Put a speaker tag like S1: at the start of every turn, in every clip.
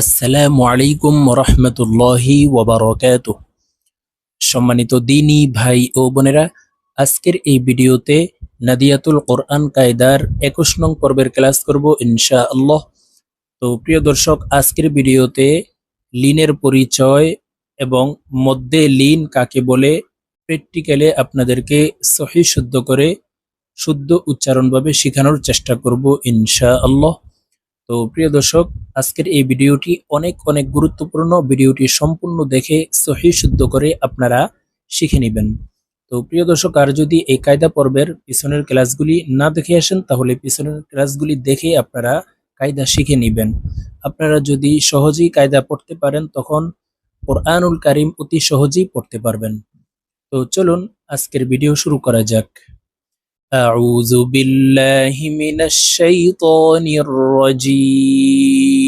S1: আসসালামু আলাইকুম রহমতুল্লাহি ওবরকাত সম্মানিত দিনী ভাই ও বোনেরা, আজকের এই ভিডিওতে নাদিয়াতুল কোরআন কায়দার একুশ নং পর্বের ক্লাস করব ইনশা আল্লাহ তো প্রিয় দর্শক, আজকের ভিডিওতে লিনের পরিচয় এবং মধ্যে লিন কাকে বলে প্র্যাকটিক্যালে আপনাদেরকে সহি শুদ্ধ করে শুদ্ধ উচ্চারণভাবে শেখানোর চেষ্টা করব ইনশা আল্লাহ তো প্রিয় দর্শক আজকের এই ভিডিওটি অনেক অনেক গুরুত্বপূর্ণ ভিডিওটি সম্পূর্ণ দেখে সহি শুদ্ধ করে আপনারা শিখে নেবেন তো প্রিয় দর্শক আর যদি এই কায়দা পর্বের পিছনের ক্লাসগুলি না দেখে আসেন তাহলে পিছনের ক্লাসগুলি দেখে আপনারা কায়দা শিখে নেবেন আপনারা যদি সহজেই কায়দা পড়তে পারেন তখন কোরআনুল কারিম অতি সহজেই পড়তে পারবেন তো চলুন আজকের ভিডিও শুরু করা যাক أعوذ بالله من الشيطان الرجيم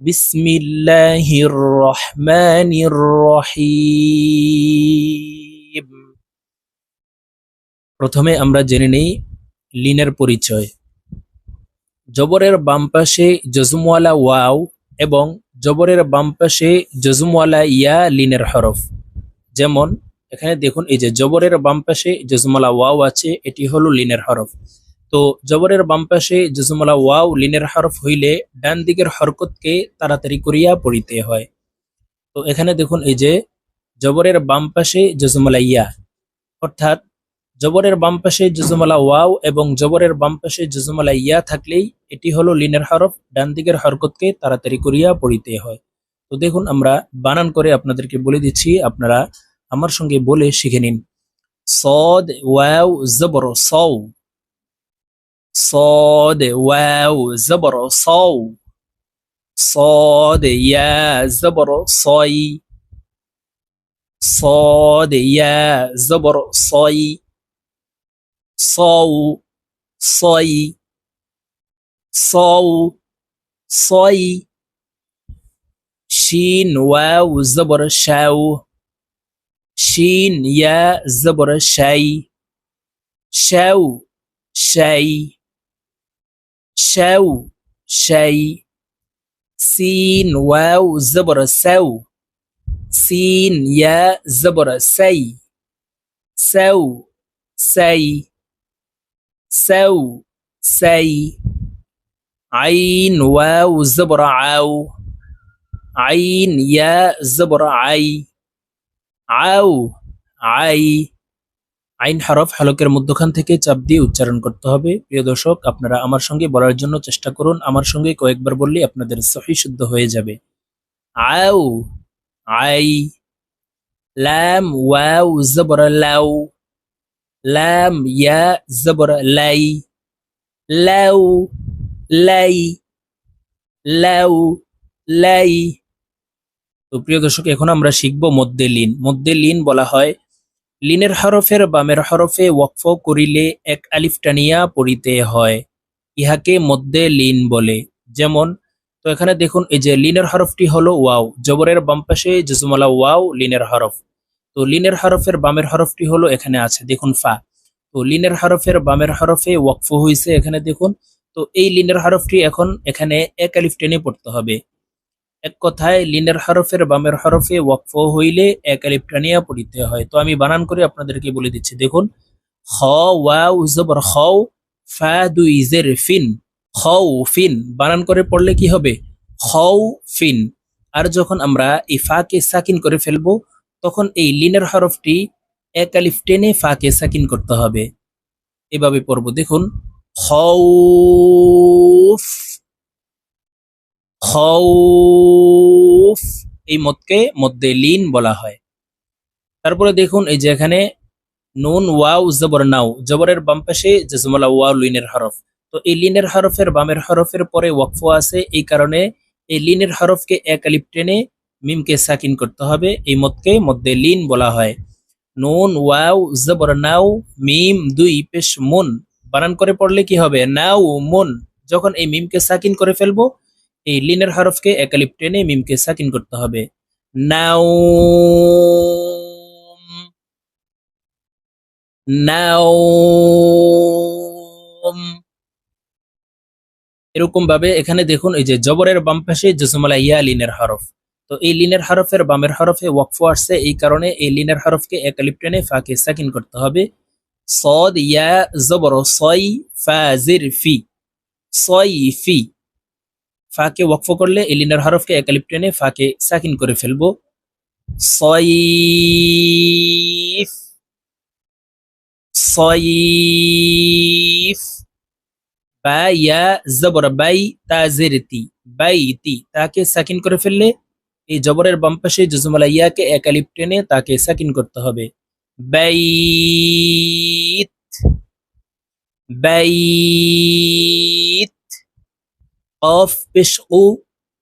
S1: بسم الله الرحمن الرحيم প্রথমে আমরা জেনে নেই লিনের পরিচয় জবরের বাম পাশে জজমওয়ালা ওয়াও এবং জবরের বাম পাশে জজমওয়ালা ইয়া লিনের হরফ যেমন এখানে দেখুন এই যে জবরের বাম পাশে জজমলা ওয়াও আছে এটি হলো লিনের হরফ তো জবরের বাম পাশে জজমলা ওয়াও লিনের হরফ হইলে ডান দিকের হরকতকে তাড়াতাড়ি করিয়া পড়িতে হয়। তো এখানে দেখুন এই যে জবরের বাম পাশে জজমলা ইয়া, অর্থাৎ জবরের বাম পাশে জজমলা ওয়াও এবং জবরের বাম পাশে জজমলা ইয়া থাকলেই এটি হলো লিনের হরফ, ডান দিকের হরকতকে তাড়াতাড়ি করিয়া পড়িতে হয়। তো দেখুন আমরা বানান করে আপনাদেরকে বলে দিচ্ছি, আপনারা আমার সঙ্গে বলে শিখে নিন। সদ, ওয়াও, জবর সৌ صاد واو زبر صو صاد يا زبر صي صاد يا زبر صي صو صي صو صي شين واو زبر شاو. شين يا زبر شاي. شاو شاي. شو شي سين واو زبر سو. سين يا زبر سي. سو سي. سو سي. عين واو زبر عو عين يا زبر عي. عو عي. আইন হরফ হলকের মধ্যখান থেকে চাপ দিয়ে উচ্চারণ করতে হবে। প্রিয় দর্শক, আপনারা আমার সঙ্গে বলার জন্য চেষ্টা করুন। আমার সঙ্গে কয়েকবার বললে আপনাদের সহি শুদ্ধ হয়ে যাবে। আউ আই, লাম, ওয়াও, জবর লাউ লাম, ইয়া, জবর, লাই লাউ লাই লাউ লাই। তো প্রিয় দর্শক, এখন আমরা শিখব মধ্যে লিন মধ্যে লিন বলা হয় লিনের হরফের বামের হরফে ওয়াকফ করিলে এক আলিফ টানিয়া পড়িতে হয়। ইহাকে মধ্যে লিন বলে। যেমন, তো এখানে দেখুন, এই যে লিনের হরফটি হলো ওয়াও, জবরের বাম পাশে জজমালা ওয়াও, লিনের হরফ। তো লিনের হরফের বামের হরফটি হলো এখানে আছে, দেখুন ফা। তো লিনের হরফের বামের হরফে ওয়াকফ হয়েছে এখানে দেখুন। তো এই লিনের হরফটি এখন এখানে এক আলিফ টেনে পড়তে হবে। এক কথায় লিনের হরফের বামের হরফে ওয়াকফ হইলে এক আলিফ টানিয়া পড়িতে হয়। তো আমি বানান করে আপনাদেরকে বলে দিচ্ছি, দেখুন। খ ওয়াউ জবর, খও, ফা, দুই, জের, ফিন। খও, ফিন। বানান করে পড়লে কি হবে? খও, ফিন। আর যখন আমরা এই ফাকে সাকিন করে ফেলব, তখন এই লিনের হরফটি এক আলিফ টেনে ফাকে সাকিন করতে হবে। এভাবে পড়ব, দেখুন। খৌফ খৌফ, এই মদকে মধ্যে লিন বলা হয়। তারপরে দেখুন, এই যে এখানে নুন, ওয়াও, জবর, নাও। জবরের বাম পাশে জজমলা ওয়াও লিনের হরফ। তো এই লিনের হরফের, বামের হরফের পরে ওয়াকফ আছে। এই কারণে এই লিনের হরফকে এক আলিপ টেনে মিমকে সাকিন করতে হবে। এই মদকে মধ্যে লিন বলা হয়। নুন, ওয়াও, জবর, নাও, মিম, দুই, পেশ, মুন। বানান করে পড়লে কি হবে? নাও, মুন। যখন এই মিমকে সাকিন করে ফেলব এই লিনের হরফকে একালিপ টেনে মিমকে সাকিন করতে হবে। নাও নাও এরকম ভাবে এখানে দেখুন, এই যে জবরের বাম পাশে জসমলা ইয়া লিনের হরফ। তো এই লিনের হরফের বামের হরফে ওয়াকফ আসছে, এই কারণে এই লিনের হরফকে একালিপ টেনে ফাকে সাকিন করতে হবে। সদ, ইয়া, জবর, সই ফাজির ফি। সই, ফি। ফাকে ওয়াকফ করলে এই লিনের হরফকে একালিপ টেনে ফাকে সাকিন করে ফেলব। সয়িফ সয়িফ বা ইয়া জবর বাই তাজিরতি। বাইতি। তাকে সাকিন করে ফেললে এই জবরের বাম পাশে জুজুমালা ইয়াকে একালিপ টেনে তাকে সাকিন করতে হবে। বাইত। বাইত। অফ পেশ ও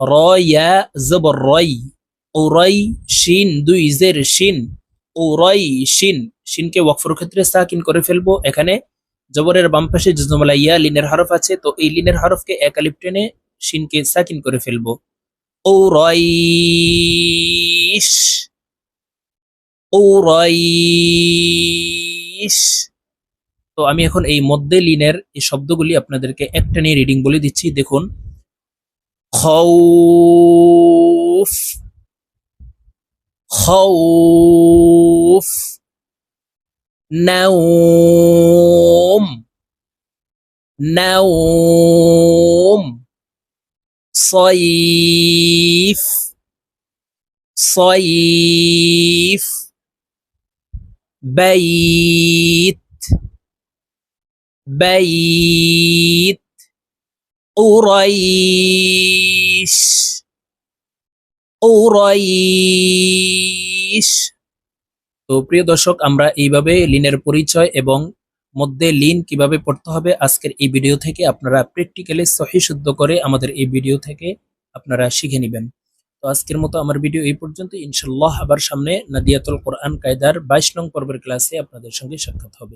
S1: র ইয়া জবর রই ও রই শিন দুই জের শিন ও রই শিন শিনকে ওয়াকফর ক্ষেত্রে সাকিন করে ফেলব। এখানে জবরের বাম পাশে জুজুমালা ইয়া লিনের হরফ আছে। তো এই লিনের হরফকে একালিপ টেনে শিনকে সাকিন করে ফেলব। ও রইশ ও রইশ তো আমি এখন এই মধ্যে লিনের এই শব্দগুলি আপনাদেরকে একটা নিয়ে রিডিং বলে দিচ্ছি দেখুন খৌফ খৌফ নাওম নাওম صيف صيف بيت بيت قريش قريش তো প্রিয় দর্শক আমরা এইভাবে লিনের পরিচয় এবং মধ্যে লিন কিভাবে পড়তে হবে আজকের এই ভিডিও থেকে আপনারা প্র্যাকটিক্যালি সহি শুদ্ধ করে আমাদের এই ভিডিও থেকে আপনারা শিখে নেবেন তো আজকের মতো আমার ভিডিও এই পর্যন্ত ইনশাল্লাহ আবার সামনে নাদিয়াতুল কোরআন কায়দার বাইশ নং পর্বের ক্লাসে আপনাদের সঙ্গে সাক্ষাৎ হবে